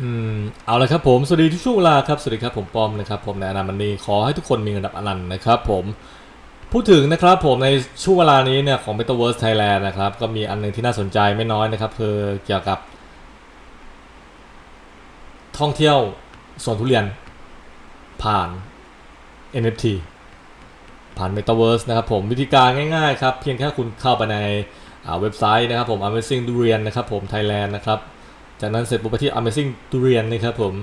อืมเอาละครับผมสวัสดีทุกช่วงเวลาครับสวัสดีครับผมปอมนะครับผมในอนามันนีขอให้ทุกคนมีเงินดับอนันต์นะครับผมพูดถึงนะครับผมในช่วงเวลานี้เนี่ยของ Metaverse Thailand นะครับก็มีอันหนึงที่น่าสนใจไม่น้อยนะครับคือเกี่ยวกับ ท่องเที่ยวสวนทุเรียน ผ่าน NFT ผ่าน Metaverse นะครับผมวิธีการง่ายๆครับเพียงแค่คุณเข้าไปในเว็บไซต์นะครับผม Amazing Durian นะครับผม Thailand นะครับ จากนั้นเสร็จปุ๊บไปที่ Amazing Durian นะครับผม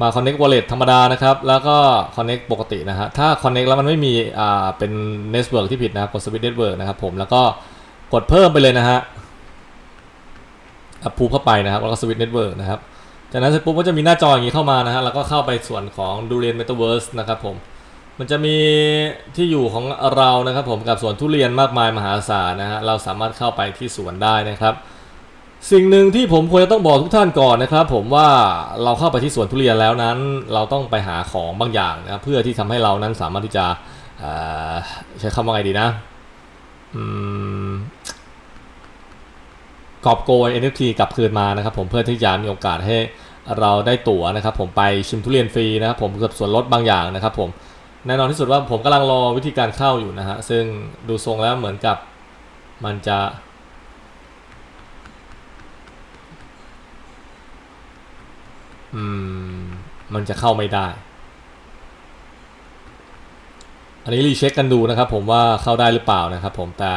มา Connect Wallet ธรรมดานะครับ แล้วก็ Connect ปกตินะฮะ ถ้า Connect แล้วมันไม่มีอ่าเป็น Network ที่ผิดนะครับกด Switch Network นะครับผม แล้วก็กดเพิ่มไปเลยนะฮะอัพพูเข้าไปนะครับ แล้วก็ Switch Network นะครับ จากนั้นเสร็จปุ๊บก็จะมีหน้าจออย่างนี้เข้ามานะฮะ แล้วก็เข้าไปส่วนของ Durian Metaverse นะครับผม มันจะมีที่อยู่ของเรานะครับผม กับสวนทุเรียนมากมายมหาศาลนะฮะ เราสามารถเข้าไปที่สวนได้นะครับ สิ่งหนึ่งที่ผมควรจะต้องบอกทุกท่านก่อนนะครับ ผมว่าเราเข้าไปที่สวนทุเรียนแล้วนั้น เราต้องไปหาของบางอย่างนะครับเพื่อที่ทำให้เรานั้นสามารถที่จะใช้คำว่าไงดีนะกอบโกย NFT กลับคืนมานะครับ ผมเพื่อที่จะมีโอกาสให้เราได้ตั๋วนะครับ ผมไปชิมทุเรียนฟรีนะครับ ผมกับส่วนลดบางอย่างนะครับ ผมแน่นอนที่สุดว่าผมกำลังรอวิธีการเข้าอยู่นะฮะซึ่งดูทรงแล้วเหมือนกับมันจะ อืม มันจะเข้าไม่ได้ อันนี้รีเช็คกันดูนะครับ ผมว่าเข้าได้หรือเปล่านะครับ ผมแต่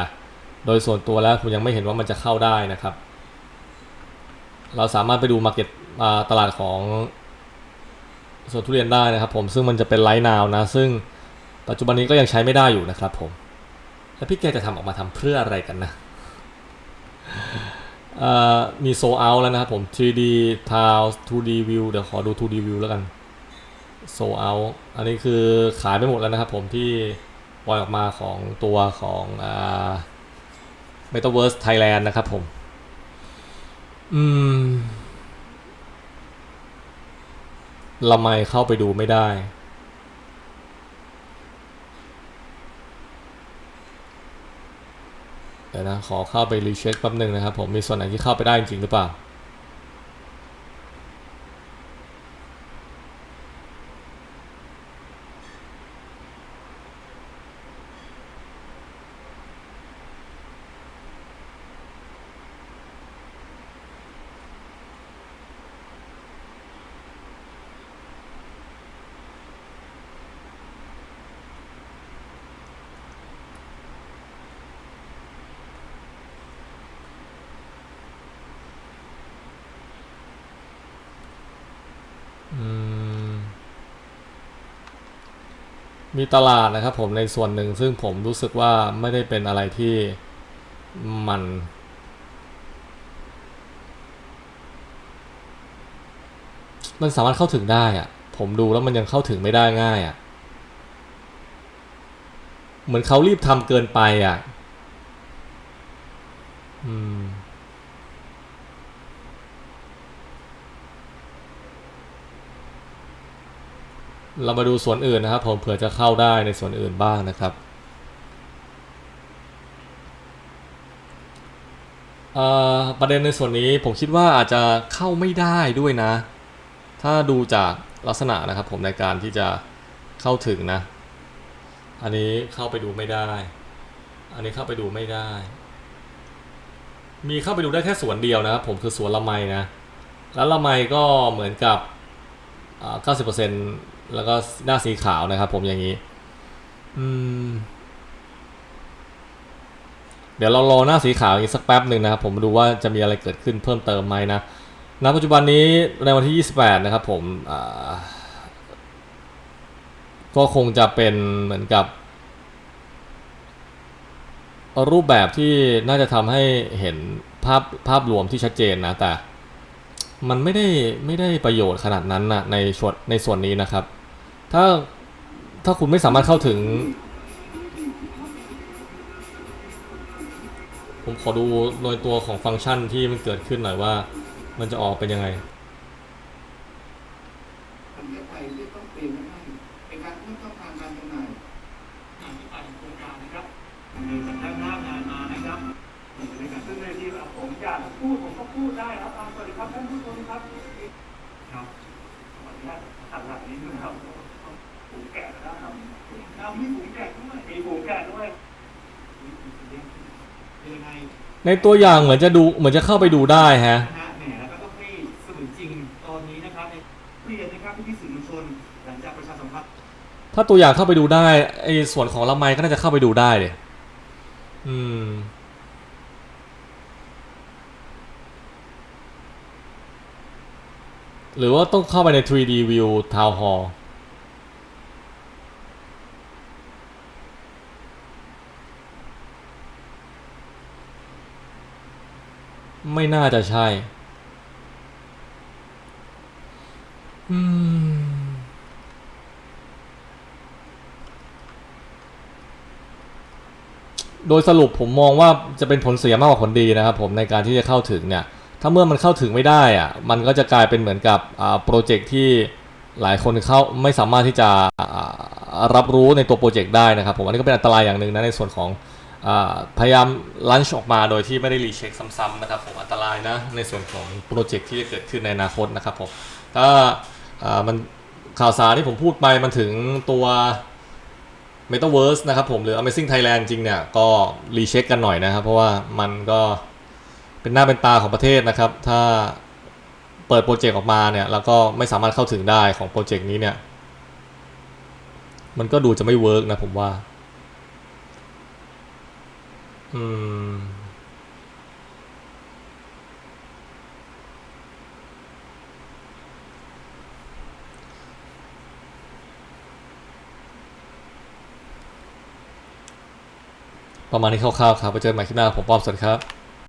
โดยส่วนตัวแล้วผมยังไม่เห็นว่ามันจะเข้าได้นะครับ เราสามารถไปดูมาเก็ตตลาดของสวนทุเรียนได้นะครับ ผมซึ่งมันจะเป็นไลท์นาวนะ ซึ่งปัจจุบันนี้ก็ยังใช้ไม่ได้อยู่นะครับ ผม แล้วพี่แกจะทำออกมาทำเพื่ออะไรกันนะ มีโซเอาแล้วนะครับผม 3D Town 2D View เดี๋ยวขอดู 2D View แล้วกันโซเอาอันนี้คือขายไปหมดแล้วนะครับผมที่ปล่อยออกมาของตัวของอ่า Metaverse Thailand นะครับผม อืมละไมเข้าไปดูไม่ได้ เดี๋ยวนะขอเข้าไปรีเช็คแป๊บหนึ่งนะครับผมมีส่วนไหนที่เข้าไปได้จริงหรือเปล่า มีตลาดนะครับผมในส่วนหนึ่งซึ่งผมรู้สึกว่าไม่ได้เป็นอะไรที่มัน มันสามารถเข้าถึงได้อะผมดูแล้วมันยังเข้าถึงไม่ได้ง่ายอะเหมือนเขารีบทำเกินไปอะอืม เรามาดูส่วนอื่นนะครับ ผมเผื่อจะเข้าได้ในส่วนอื่นบ้างนะครับประเด็นในส่วนนี้ผมคิดว่าอาจจะเข้าไม่ได้ด้วยนะ ถ้าดูจากลักษณะนะครับ ผมในการที่จะเข้าถึงนะ อันนี้เข้าไปดูไม่ได้ อันนี้เข้าไปดูไม่ได้ มีเข้าไปดูได้แค่สวนเดียวนะครับ ผมคือสวนละไมนะ แล้วละไมก็เหมือนกับอ่า90% แล้วก็หน้าสีขาวนะครับ ผมอย่างนี้ อืม เดี๋ยวเรารอหน้าสีขาวอีกสักแป๊บหนึ่งนะครับ ผมดูว่าจะมีอะไรเกิดขึ้นเพิ่มเติมไหมนะณปัจจุบันนี้ในวันที่ 28 นะครับ ผมก็คงจะเป็นเหมือนกับ รูปแบบที่น่าจะทำให้เห็นภาพภาพรวมที่ชัดเจนนะแต่มันไม่ได้ไม่ได้ประโยชน์ขนาดนั้นนะในส่วนในส่วนนี้นะครับ ถ้าถ้าคุณไม่สามารถเข้าถึง ผมขอดูโดยตัวของฟังก์ชันที่มันเกิดขึ้นหน่อยว่า มันจะออกเป็นยังไงพูดผมก็พูดได้ครับสวัสดีครับท่านผู้ชมครับ ครับสวัสดีครับอันหลังนี้นะครับ ในตัวอย่างเหมือนจะดูเหมือนจะเข้าไปดูได้ฮะถ้าตัวอย่างเข้าไปดูได้ไอ้ส่วนของละไมก็น่าจะเข้าไปดูได้เลยอืม หรือว่าต้องเข้าไปใน 3D view town hall ไม่น่าจะใช่ อืม โดยสรุปผมมองว่าจะเป็นผลเสียมากกว่าผลดีนะครับผมในการที่จะเข้าถึงเนี่ย ถ้าเมื่อมันเข้าถึงไม่ได้อะมันก็จะกลายเป็นเหมือนกับอ่าโปรเจกต์ที่หลายคนเข้าไม่สามารถที่จะรับรู้ในตัวโปรเจกต์ได้นะครับผมอันนี้ก็เป็นอันตรายอย่างหนึ่งนะในส่วนของ พยายามลันช์ออกมาโดยที่ไม่ได้รีเช็คซ้ำๆนะครับผมอันตรายนะในส่วนของโปรเจกต์ที่จะเกิดขึ้นในอนาคตนะครับผมถ้ามันข่าวสารที่ผมพูดไปมันถึงตัว Metaverse นะครับผมหรือ Amazing Thailand จริงเนี่ย ก็รีเช็คกันหน่อยนะครับ เพราะว่ามันก็เป็นหน้าเป็นตาของประเทศนะครับ ถ้าเปิดโปรเจกต์ออกมาเนี่ย แล้วก็ไม่สามารถเข้าถึงได้ของโปรเจกต์นี้เนี่ย มันก็ดูจะไม่เวิร์กนะผมว่า อืม ประมาณนี้คร่าวๆครับไปเจอใหม่คลิปหน้าผมป้อมสวัสดีครับ